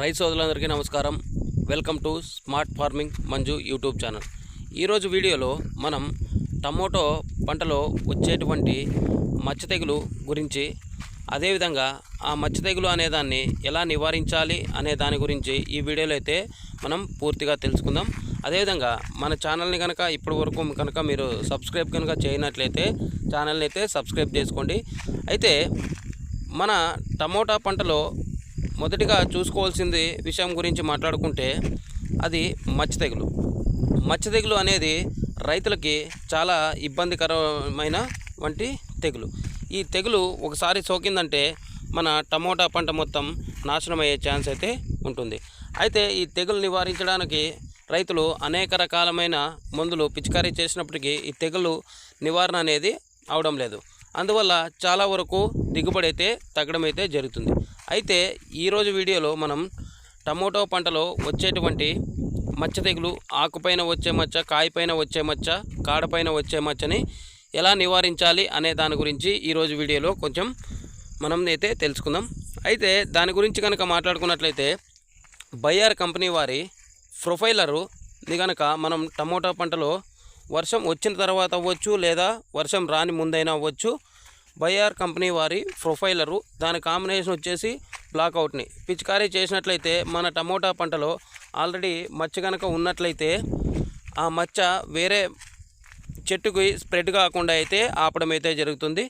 రైతు సోదరులందరికీ నమస్కారం. Welcome to smart farming Manju YouTube channel. ఈరోజు వీడియోలో మనం టమోటో పంటలో వచ్చేటువంటి మచ్చ తెగులు గురించి అదేవిధంగా ఆ మచ్చ తెగులు అనేదాన్ని ఎలా నివారించాలి అనే దాని గురించి ఈ వీడియోలో అయితే మనం పూర్తిగా తెలుసుకుందాం. అదేవిధంగా మన ఛానల్ని కనుక ఇప్పటి వరకు కనుక మీరు సబ్స్క్రైబ్ కనుక చేయనట్లయితే ఛానల్ని అయితే సబ్స్క్రైబ్ చేసుకోండి. అయితే మన టమోటా పంటలో మొదటిగా చూసుకోవాల్సింది విషయం గురించి మాట్లాడుకుంటే అది మచ్చ తెగులు మచ్చ తెగులు అనేది రైతులకి చాలా ఇబ్బందికరమైన వంటి తెగులు. ఈ తెగులు ఒకసారి సోకిందంటే మన టమోటా పంట మొత్తం నాశనం అయ్యే ఛాన్స్ అయితే ఉంటుంది. అయితే ఈ తెగులు నివారించడానికి రైతులు అనేక రకాలమైన మందులు పిచికారీ చేసినప్పటికీ ఈ తెగులు నివారణ అనేది అవడం లేదు. అందువల్ల చాలా వరకు దిగుబడి అయితే తగ్గడం అయితే జరుగుతుంది. అయితే ఈరోజు వీడియోలో మనం టమోటో పంటలో వచ్చేటువంటి మచ్చ తెగులు ఆకుపైన వచ్చే మచ్చ కాయపైన వచ్చే మచ్చ కాడపైన వచ్చే మచ్చని ఎలా నివారించాలి అనే దాని గురించి ఈరోజు వీడియోలో కొంచెం మనం అయితే తెలుసుకుందాం. అయితే దాని గురించి కనుక మాట్లాడుకున్నట్లయితే బయ్యార్ కంపెనీ వారి ప్రొఫైలరు కనుక మనం టమోటా పంటలో వర్షం వచ్చిన తర్వాత అవ్వచ్చు లేదా వర్షం రాని ముందైనా అవ్వచ్చు బైఆర్ కంపెనీ వారి ప్రొఫైలరు. దాని కాంబినేషన్ వచ్చేసి బ్లాక్అవుట్ని పిచికారీ చేసినట్లయితే మన టమోటా పంటలో ఆల్రెడీ మచ్చ కనుక ఉన్నట్లయితే ఆ మచ్చ వేరే చెట్టుకి స్ప్రెడ్ కాకుండా అయితే ఆపడం అయితే జరుగుతుంది.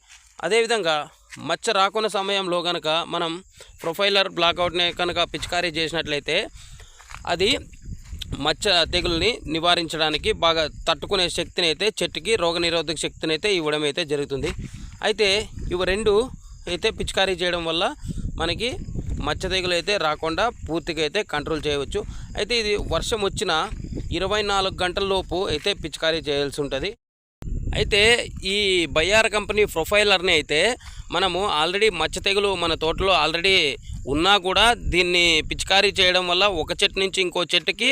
అదేవిధంగా మచ్చ రాకున్న సమయంలో కనుక మనం ప్రొఫైలర్ బ్లాక్అవుట్ని కనుక పిచికారీ చేసినట్లయితే అది మచ్చ తెగుల్ని నివారించడానికి బాగా తట్టుకునే శక్తిని అయితే చెట్టుకి రోగనిరోధక శక్తిని అయితే ఇవ్వడం అయితే జరుగుతుంది. అయితే ఇవి రెండు అయితే పిచికారీ చేయడం వల్ల మనకి మచ్చ తెగులు అయితే రాకుండా పూర్తిగా అయితే కంట్రోల్ చేయవచ్చు. అయితే ఇది వర్షం వచ్చిన ఇరవై నాలుగు గంటల లోపు అయితే పిచికారీ చేయాల్సి ఉంటుంది. అయితే ఈ బయ్యార్ కంపెనీ ప్రొఫైలర్ని అయితే మనము ఆల్రెడీ మచ్చ తెగులు మన తోటలో ఆల్రెడీ ఉన్నా కూడా దీన్ని పిచికారీ చేయడం వల్ల ఒక చెట్టు నుంచి ఇంకో చెట్టుకి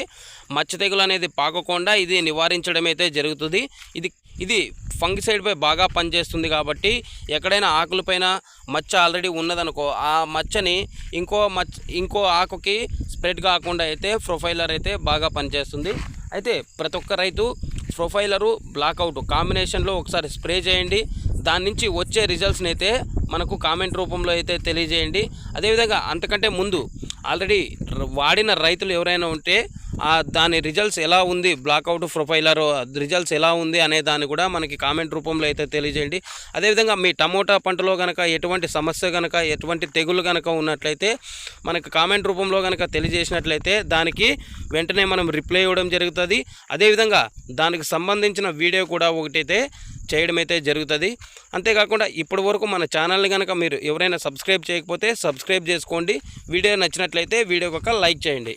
మచ్చ తెగులు అనేది పాకకుండా ఇది నివారించడం అయితే జరుగుతుంది. ఇది ఇది ఫంగిసైడ్పై బాగా పనిచేస్తుంది కాబట్టి ఎక్కడైనా ఆకులపైన మచ్చ ఆల్రెడీ ఉన్నదనుకో ఆ మచ్చని ఇంకో మచ్చ ఇంకో ఆకుకి స్ప్రెడ్ కాకుండా అయితే ప్రొఫైలర్ అయితే బాగా పనిచేస్తుంది. అయితే ప్రతి ఒక్క రైతు ప్రొఫైలరు బ్లాక్అవుట్ కాంబినేషన్లో ఒకసారి స్ప్రే చేయండి. దాని నుంచి వచ్చే రిజల్ట్స్ని అయితే మనకు కామెంట్ రూపంలో అయితే తెలియజేయండి. అదేవిధంగా అంతకంటే ముందు ఆల్రెడీ వాడిన రైతులు ఎవరైనా ఉంటే దాని రిజల్ట్స్ ఎలా ఉంది బ్లాక్అవుట్ ప్రొఫైలర్ రిజల్ట్స్ ఎలా ఉంది అనే దాన్ని కూడా మనకి కామెంట్ రూపంలో అయితే తెలియజేయండి. అదేవిధంగా మీ టమోటా పంటలో కనుక ఎటువంటి సమస్య కనుక ఎటువంటి తెగులు కనుక ఉన్నట్లయితే మనకి కామెంట్ రూపంలో కనుక తెలియజేసినట్లయితే దానికి వెంటనే మనం రిప్లై ఇవ్వడం జరుగుతుంది. అదేవిధంగా దానికి సంబంధించిన వీడియో కూడా ఒకటైతే చేయడం అయితే జరుగుతుంది. అంతేకాకుండా ఇప్పటి వరకు మన ఛానల్ని కనుక మీరు ఎవరైనా సబ్స్క్రైబ్ చేయకపోతే సబ్స్క్రైబ్ చేసుకోండి. వీడియో నచ్చినట్లయితే వీడియోకి ఒక లైక్ చేయండి.